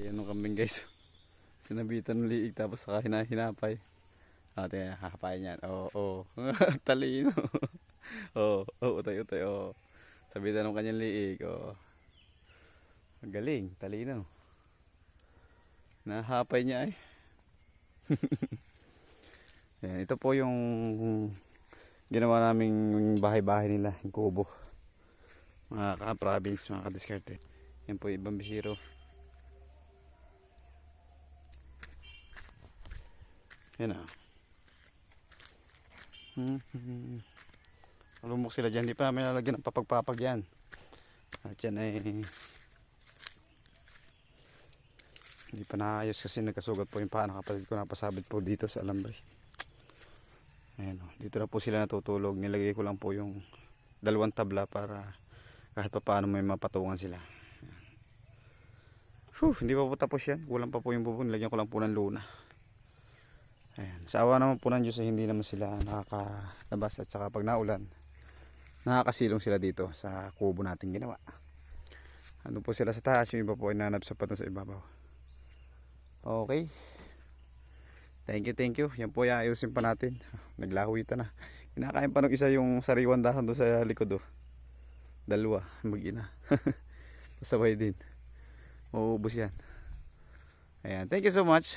Ayan yung kambing guys. Sinabitan ng liig tapos saka hinahinapay. Ate, hahapayin yan. Oo, oo. Talino. Oo, oo, utay, utay, oo. Sabitan ng kanyang liig. Oo. Ang galing, talino. Nahapay niya eh. Ayan, ito po yung ginawa naming bahay-bahay nila, yung kubo. Mga ka-province, mga ka-diskarte. Yan po ibang bisiro. Yan ah. Hmm. Malumok sila dyan. Di pa namin lalagyan ng papagpapag yan. At yan ay hindi pa naayos kasi nagkasugat po yung paa ng kapatid ko napasabit po dito sa alambre. Ayan o. Dito na po sila natutulog. Nilagay ko lang po yung dalawang tabla para kahit pa paano may mapatungan sila. Whew, hindi pa po tapos yan. Kulang pa po yung bubong. Nilagyan ko lang po ng luna. Ayan. Sa awa naman po ng Diyos ay hindi naman sila nakakalabas at saka pag naulan nakakasilong sila dito sa kubo natin ginawa. Ano po sila sa taas, yung iba po ay nanap sa pato sa ibabaw. Okay. Thank you, thank you. Yan po ayusin pa natin. Naglahuitan na. Kinakain pa ng isa yung sariwan dahon doon sa likod oh. Dalawa, mag-ina. Pasaway din. Mauubos yan. Ayan, thank you so much.